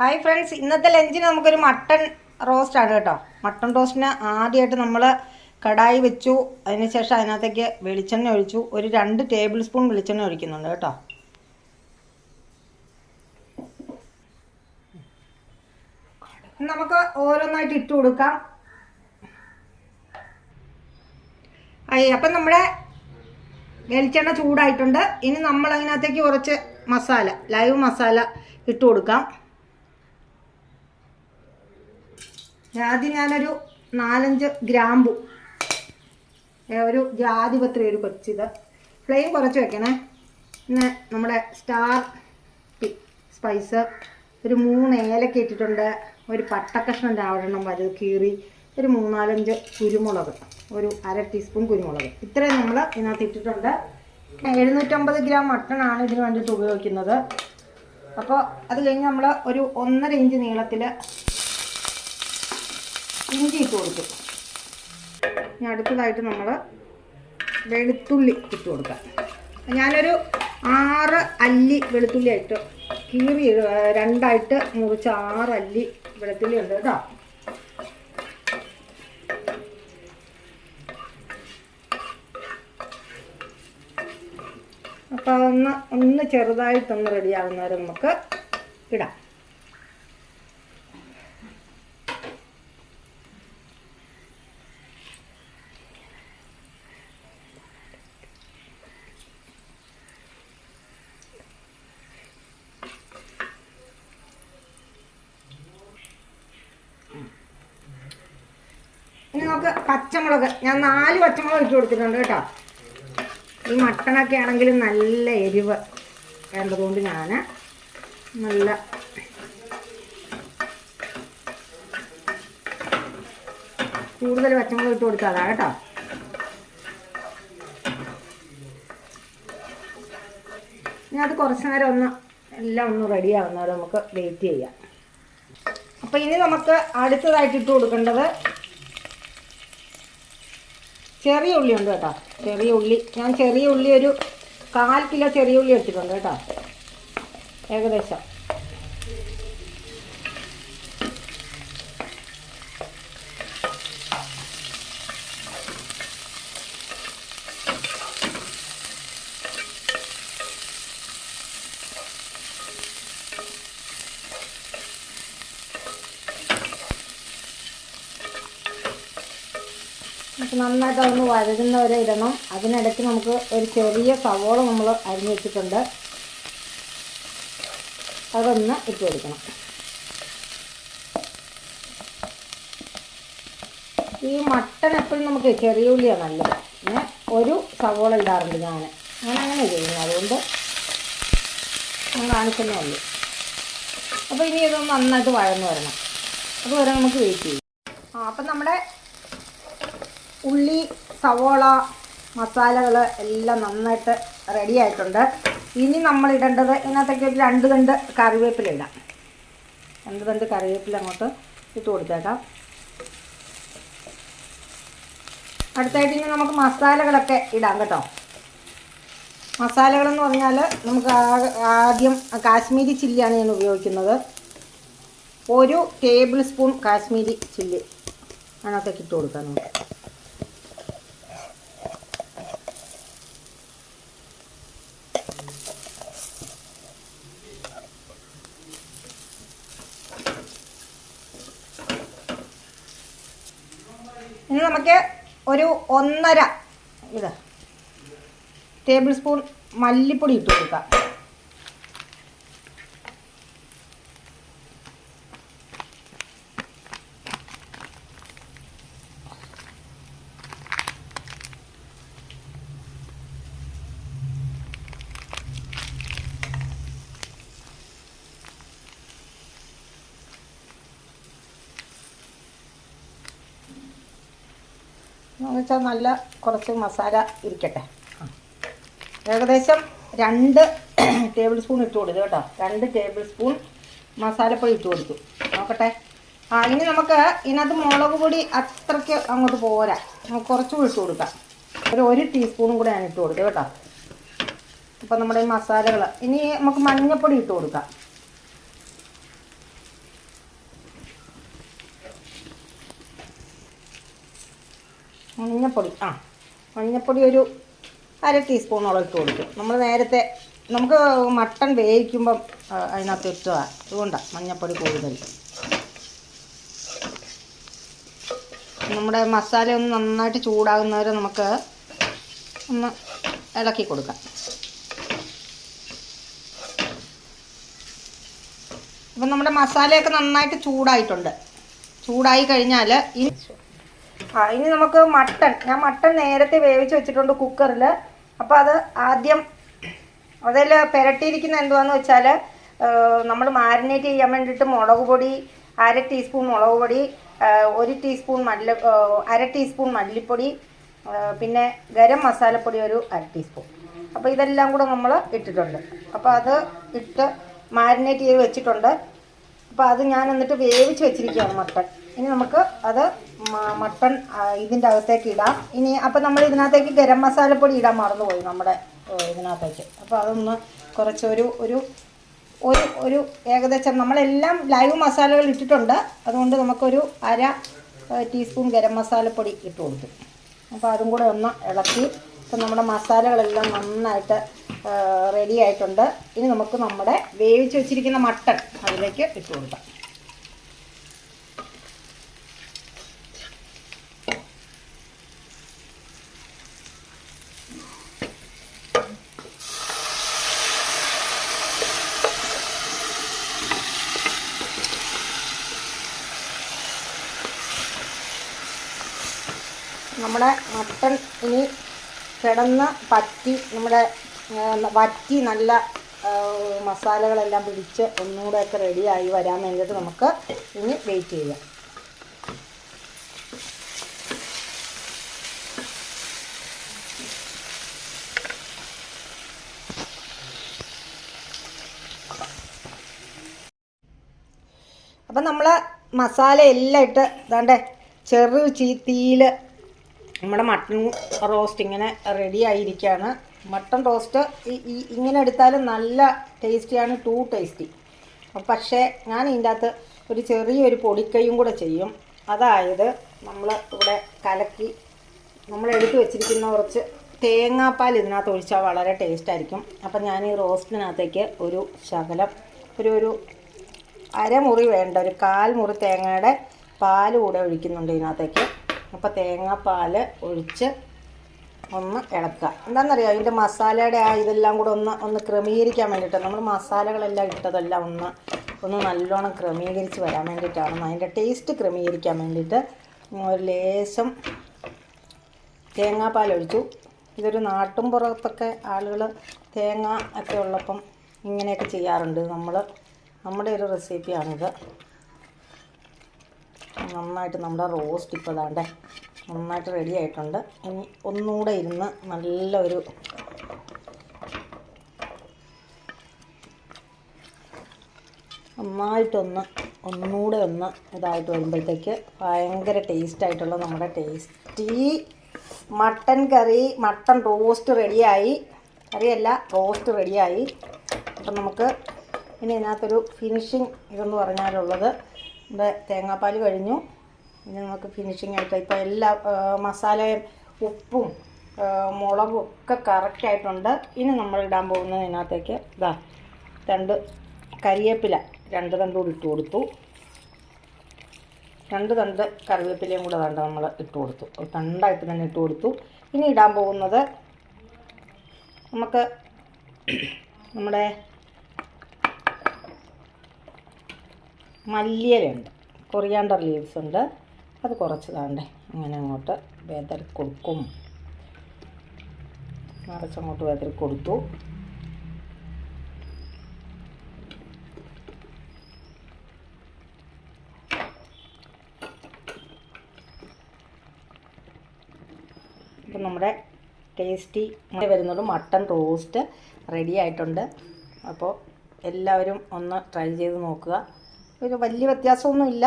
Hi friends ഇന്നത്തെ ലഞ്ചിന് നമുക്കൊരു മട്ടൺ റോസ്റ്റ് ആണ് കേട്ടോ. മട്ടൺ റോസ്റ്റിന് ആദ്യമായിട്ട് നമ്മൾ കടായി വെച്ചു അതിനുശേഷം അതിനകത്തേക്ക് വെളിച്ചെണ്ണ ഒഴിച്ചു ഒരു രണ്ട് ടേബിൾ സ്പൂൺ വെളിച്ചെണ്ണ ഒഴിക്കുന്നുണ്ട് കേട്ടോ. നമുക്ക് ഓരോന്നായിട്ട് ഇട്ട് കൊടുക്കാം. അപ്പം നമ്മുടെ വെളിച്ചെണ്ണ ചൂടായിട്ടുണ്ട്. ഇനി നമ്മൾ അതിനകത്തേക്ക് കുറച്ച് മസാല ലൈവ് മസാല ഇട്ട് കൊടുക്കാം. ആദ്യം ഞാനൊരു നാലഞ്ച് ഗ്രാമ്പു. ഒരു ജാതിപത്രി ഒരു കൊച്ചിത് ഫ്ലെയിം കുറച്ച് വെക്കണേ. പിന്നെ നമ്മുടെ സ്റ്റാർ സ്പൈസ്. ഒരു മൂന്ന് ഏലക്ക ഇട്ടിട്ടുണ്ട്. ഒരു പട്ടക്കഷ്ണം രാവണം വലുത് കീറി ഒരു മൂന്നാലഞ്ച് കുരുമുളക്. ഒരു അര ടീസ്പൂൺ കുരുമുളക്. ഇത്രയും നമ്മൾ ഇതിനകത്ത് ഇട്ടിട്ടുണ്ട്. എഴുന്നൂറ്റമ്പത് ഗ്രാം മട്ടണാണ് ഇതിന് വേണ്ടിയിട്ട് ഉപയോഗിക്കുന്നത്. അപ്പോൾ അത് കഴിഞ്ഞ് നമ്മൾ ഒരു ഒന്നര ഇഞ്ച് നീളത്തിൽ ഇഞ്ചി ഇട്ട് കൊടുക്കും. ഇനി അടുത്തതായിട്ട് നമ്മൾ വെളുത്തുള്ളി ഇട്ട് കൊടുക്കാം. ഞാനൊരു ആറ് അല്ലി വെളുത്തുള്ളി ആയിട്ട് കീറി രണ്ടായിട്ട് മുറിച്ച് ആറ് അല്ലി വെളുത്തുള്ളി ഉണ്ട് കേട്ടോ. അപ്പോൾ അതൊന്ന് ഒന്ന് ചെറുതായിട്ടൊന്ന് റെഡിയാകുന്നവരെ നമുക്ക് ഇടാം ഇനി നമുക്ക് പച്ചമുളക്. ഞാൻ നാല് പച്ചമുളക് ഇട്ട് കൊടുത്തിട്ടുണ്ട് കേട്ടോ. ഈ മട്ടണൊക്കെ ആണെങ്കിൽ നല്ല എരിവ് വേണ്ടതുകൊണ്ട് ഞാൻ നല്ല കൂടുതൽ പച്ചമുളക് ഇട്ട് കൊടുത്താതാ കേട്ടോ. ഇനി അത് കുറച്ച് നേരം ഒന്ന് എല്ലാം ഒന്ന് റെഡി നമുക്ക് വെയിറ്റ് ചെയ്യാം. അപ്പോൾ ഇനി നമുക്ക് അടുത്തതായിട്ട് ഇട്ട് കൊടുക്കേണ്ടത് ചെറിയ ഉള്ളി ഉണ്ട് കേട്ടോ. ചെറിയ ഉള്ളി. ഞാൻ ചെറിയ ഉള്ളി ഒരു കാൽ കിലോ ചെറിയ ഉള്ളി എടുത്തിട്ടുണ്ട് കേട്ടോ. ഏകദേശം. നമുക്ക് നന്നായിട്ട് അതൊന്ന് വഴകുന്നവരെ ഇടണം അതിനിടയ്ക്ക് നമുക്ക് ഒരു ചെറിയ സവോള നമ്മൾ അരിഞ്ഞു വെച്ചിട്ടുണ്ട്. അതൊന്ന് ഇട്ട് കൊടുക്കണം. ഈ മട്ടൺ എപ്പോഴും നമുക്ക് ചെറിയ ഉള്ളിയാണ് നല്ലത്. പിന്നെ ഒരു സവോള ഇടാറുണ്ട് ഞാൻ. ഞാൻ അങ്ങനെ ചെയ്യുന്നത്. അതുകൊണ്ട് ഞാൻ കാണിക്കുന്നേ അപ്പോൾ ഇനി ഇതൊന്ന് നന്നായിട്ട് വഴന്ന് വരണം. അതുവരെ നമുക്ക് വെയിറ്റ് ചെയ്യും. ആ അപ്പം നമ്മുടെ ഉള്ളി സവോള മസാലകൾ എല്ലാം നന്നായിട്ട് റെഡി ആയിട്ടുണ്ട്. ഇനി നമ്മൾ ഇടേണ്ടത് ഇതിനകത്തേക്ക് ഒരു രണ്ട് തണ്ട് കറിവേപ്പില ഇടാം. രണ്ട് തണ്ട് കറിവേപ്പില അങ്ങോട്ട് ഇട്ട് കൊടുത്തേക്കാം. അടുത്തായിട്ട് ഇനി നമുക്ക് മസാലകളൊക്കെ ഇടാം കേട്ടോ. മസാലകളെന്ന് പറഞ്ഞാൽ നമുക്ക് ആദ്യം കാശ്മീരി ചില്ലിയാണ് ഞാൻ ഉപയോഗിക്കുന്നത്. ഒരു ടേബിൾ സ്പൂൺ കാശ്മീരി ചില്ലി അതിനകത്തേക്ക് ഇട്ട് കൊടുക്കാം നമുക്ക്. ഇനി നമുക്ക് ഒരു ഒന്നര ഇത് ടേബിൾ സ്പൂൺ മല്ലിപ്പൊടി ഇട്ട് കൊടുക്കാം. എന്ന് വെച്ചാൽ നല്ല കുറച്ച് മസാല ഇരിക്കട്ടെ. ഏകദേശം രണ്ട് ടേബിൾ സ്പൂൺ ഇട്ട് കൊടുത്തു കേട്ടോ. രണ്ട് ടേബിൾ സ്പൂൺ മസാലപ്പൊടി ഇട്ട് കൊടുത്തു. നോക്കട്ടെ. ആ ഇനി നമുക്ക് ഇതിനകത്ത് മുളക് പൊടി അത്രയ്ക്ക് അങ്ങോട്ട് പോരാ. നമുക്ക് കുറച്ചുകൂടി ഇട്ട് കൊടുക്കാം. ഒരു ഒരു ടീസ്പൂണും കൂടെ ഞാൻ ഇട്ട് കൊടുത്തു കേട്ടോ. അപ്പം നമ്മുടെ ഈ മസാലകൾ ഇനി നമുക്ക് മഞ്ഞൾപ്പൊടി ഇട്ട് കൊടുക്കാം. മഞ്ഞപ്പൊടി. ആ മഞ്ഞപ്പൊടി ഒരു അര ടീസ്പൂണോളം ഇട്ട് കൊടുക്കും. നമ്മൾ നേരത്തെ നമുക്ക് മട്ടൺ വേവിക്കുമ്പം അതിനകത്ത് ഇട്ടുക അതുകൊണ്ടാണ് മഞ്ഞപ്പൊടി കൂടുതൽ നമ്മുടെ മസാല ഒന്ന് നന്നായിട്ട് ചൂടാകുന്നവരെ നമുക്ക് ഒന്ന് ഇളക്കി കൊടുക്കാം. അപ്പം നമ്മുടെ മസാലയൊക്കെ നന്നായിട്ട് ചൂടായിട്ടുണ്ട്. ചൂടായി കഴിഞ്ഞാൽ ഇനി ആ ഇനി നമുക്ക് മട്ടൺ. ഞാൻ മട്ടൺ നേരത്തെ വേവിച്ച് വെച്ചിട്ടുണ്ട് കുക്കറിൽ അപ്പോൾ അത് ആദ്യം അതിൽ പുരട്ടിയിരിക്കുന്ന എന്തുവാന്ന് വെച്ചാൽ നമ്മൾ മാരിനേറ്റ് ചെയ്യാൻ വേണ്ടിയിട്ട് മുളക് പൊടി അര ടീസ്പൂൺ മുളക് പൊടി ഒരു ടീസ്പൂൺ മല്ലി അര ടീസ്പൂൺ മല്ലിപ്പൊടി പിന്നെ ഗരം മസാലപ്പൊടി ഒരു അര ടീസ്പൂൺ അപ്പോൾ ഇതെല്ലാം കൂടെ നമ്മൾ ഇട്ടിട്ടുണ്ട്. അപ്പോൾ അത് ഇട്ട് മാരിനേറ്റ് ചെയ്ത് വെച്ചിട്ടുണ്ട്. അപ്പോൾ അത് ഞാൻ എന്നിട്ട് വേവിച്ച് വെച്ചിരിക്കുകയാണ് മട്ടൺ. ഇനി നമുക്ക് അത് മട്ടൺ ഇതിന്റെ അകത്തേക്ക് ഇടാം. ഇനി അപ്പോൾ നമ്മൾ ഇതിനകത്തേക്ക് ഗരം മസാലപ്പൊടി ഇടാൻ മറന്നുപോയി നമ്മുടെ ഇതിനകത്തേക്ക്. അപ്പോൾ അതൊന്ന് കുറച്ചൊരു ഒരു ഒരു ഒരു ഏകദേശം നമ്മളെല്ലാം ലൈവ് മസാലകൾ ഇട്ടിട്ടുണ്ട്. അതുകൊണ്ട് നമുക്കൊരു അര ടീസ്പൂൺ ഗരം മസാലപ്പൊടി ഇട്ട് കൊടുത്തു. അപ്പോൾ അതും കൂടെ ഒന്ന് ഇളക്കി. ഇപ്പം നമ്മുടെ മസാലകളെല്ലാം നന്നായിട്ട് റെഡി ആയിട്ടുണ്ട്. ഇനി നമുക്ക് നമ്മുടെ വേവിച്ച് വെച്ചിരിക്കുന്ന മട്ടൺ അതിലേക്ക് ഇട്ട് കൊടുക്കാം. നമ്മുടെ മട്ടൺ ഇനി കിടന്ന് പറ്റി നമ്മുടെ വറ്റി നല്ല മസാലകളെല്ലാം പിടിച്ച് ഒന്നുകൂടെയൊക്കെ റെഡിയായി വരാൻ വേണ്ടിയിട്ട് നമുക്ക് ഇനി വെയിറ്റ് ചെയ്യാം. അപ്പം നമ്മൾ മസാല എല്ലാം ഇട്ട് ഇതാണ്ടേ ചെറു ചീ തീയിൽ നമ്മുടെ മട്ടൺ റോസ്റ്റ് ഇങ്ങനെ റെഡി ആയിരിക്കുകയാണ് മട്ടൺ റോസ്റ്റ് ഇങ്ങനെ എടുത്താലും നല്ല ടേസ്റ്റിയാണ് ടു ടേസ്റ്റി പക്ഷേ ഞാൻ ഇതിന്റെ അകത്ത് ഒരു ചെറിയൊരു പൊടിക്കൈയും കൂടെ ചെയ്യും. അതായത് നമ്മൾ ഇവിടെ കലക്കി നമ്മൾ എടുത്തു വെച്ചിരിക്കുന്ന കുറച്ച് തേങ്ങാപ്പാൽ ഇതിനകത്ത് ഒഴിച്ചാൽ വളരെ ടേസ്റ്റ് ആയിരിക്കും. അപ്പം ഞാൻ ഈ റോസ്റ്റിനകത്തേക്ക് ഒരു ശകലം ഒരു ഒരു അരമുറി വേണ്ട ഒരു കാൽ മുറി തേങ്ങയുടെ പാൽ കൂടെ ഒഴിക്കുന്നുണ്ട് ഇതിനകത്തേക്ക്. അപ്പോൾ തേങ്ങാപ്പാൽ ഒഴിച്ച് ഒന്ന് ഇളക്കുക. എന്താണെന്നറിയോ? അതിന്റെ മസാലയുടെ ആ ഇതെല്ലാം കൂടെ ഒന്ന് ഒന്ന് ക്രമീകരിക്കാൻ വേണ്ടിയിട്ട് നമ്മൾ മസാലകളെല്ലാം ഇട്ടതെല്ലാം ഒന്ന് ഒന്ന് നല്ലോണം ക്രമീകരിച്ച് വരാൻ വേണ്ടിയിട്ടാണ്. അതിന്റെ ടേസ്റ്റ് ക്രമീകരിക്കാൻ വേണ്ടിയിട്ട് ഒരു ലേശം തേങ്ങാപ്പാൽ ഒഴിച്ചു. ഇതൊരു നാട്ടും പുറത്തൊക്കെ ആളുകൾ തേങ്ങ ഒക്കെ ഉള്ളപ്പം ഇങ്ങനെയൊക്കെ ചെയ്യാറുണ്ട്. നമ്മൾ നമ്മുടെ ഒരു റെസിപ്പിയാണിത് നന്നായിട്ട് നമ്മുടെ റോസ്റ്റ് ഇപ്പോൾ ദാണ്ടേ നന്നായിട്ട് റെഡി ആയിട്ടുണ്ട്. ഇനി ഒന്നുകൂടെ ഇരുന്ന് നല്ലൊരു നന്നായിട്ടൊന്ന് ഒന്നുകൂടെ ഒന്ന് ഇതായിട്ട് വരുമ്പോഴത്തേക്ക് ഭയങ്കര ടേസ്റ്റ് ആയിട്ടുള്ള നമ്മുടെ ടേസ്റ്റി മട്ടൻ കറി മട്ടൻ റോസ്റ്റ് റെഡിയായി കറിയല്ല റോസ്റ്റ് റെഡിയായി അപ്പം നമുക്ക് ഇനി ഇതിനകത്തൊരു ഫിനിഷിങ് ഇതെന്ന് പറഞ്ഞാലുള്ളത് ഇവിടെ തേങ്ങാപ്പാൽ കഴിഞ്ഞു. ഇനി നമുക്ക് ഫിനിഷിങ് ആയിട്ട് ഇപ്പോൾ എല്ലാ മസാലയും ഉപ്പും മുളകും ഒക്കെ കറക്റ്റായിട്ടുണ്ട് ഇനി നമ്മൾ ഇടാൻ പോകുന്നത് ഇതിനകത്തേക്ക്. ഇതാ രണ്ട് കരിവേപ്പില രണ്ട് തണ്ട് കൂടി ഇട്ട് കൊടുത്തു. രണ്ട് തണ്ട് കറിവേപ്പിലയും കൂടെ വേണ്ട നമ്മൾ ഇട്ട് കൊടുത്തു. തണ്ടായിട്ട് തന്നെ ഇട്ട് കൊടുത്തു. ഇനി ഇടാൻ പോകുന്നത് നമുക്ക് നമ്മുടെ മല്ലിയിലുണ്ട് കൊറിയാണ്ടർ ലീവ്സ് ഉണ്ട് അത് കുറച്ച് താണ്ടേ. അങ്ങനെ അങ്ങോട്ട് വേദറി കൊടുക്കും. നിറച്ചങ്ങോട്ട് വേദറി കൊടുത്തു. അപ്പം നമ്മുടെ ടേസ്റ്റി വരുന്നത് മട്ടൺ റോസ്റ്റ് റെഡി ആയിട്ടുണ്ട്. അപ്പോൾ എല്ലാവരും ഒന്ന് ട്രൈ ചെയ്ത് നോക്കുക. ഒരു വലിയ വ്യത്യാസമൊന്നുമില്ല.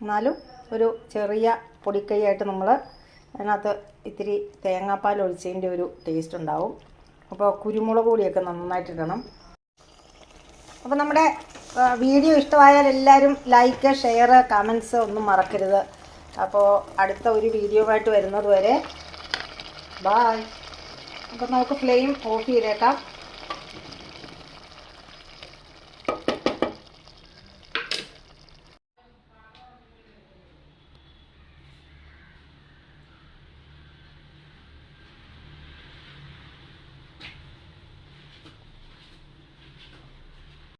എന്നാലും ഒരു ചെറിയ പൊടിക്കൈയായിട്ട് നമ്മൾ അതിനകത്ത് ഇത്തിരി തേങ്ങാപ്പാൽ ഒഴിച്ചതിന്റെ ഒരു ടേസ്റ്റ് ഉണ്ടാവും. അപ്പോൾ കുരുമുളക് പൊടിയൊക്കെ നന്നായിട്ട് ഇടണം. അപ്പോൾ നമ്മുടെ വീഡിയോ ഇഷ്ടമായാൽ എല്ലാവരും ലൈക്ക് ഷെയർ കമൻസ് ഒന്നും മറക്കരുത്. അപ്പോൾ അടുത്ത ഒരു വീഡിയോ വരുന്നത് വരെ ബായ് അപ്പോൾ നമുക്ക് ഫ്ലെയിം ഓഫ് ചെയ്തേക്കാം.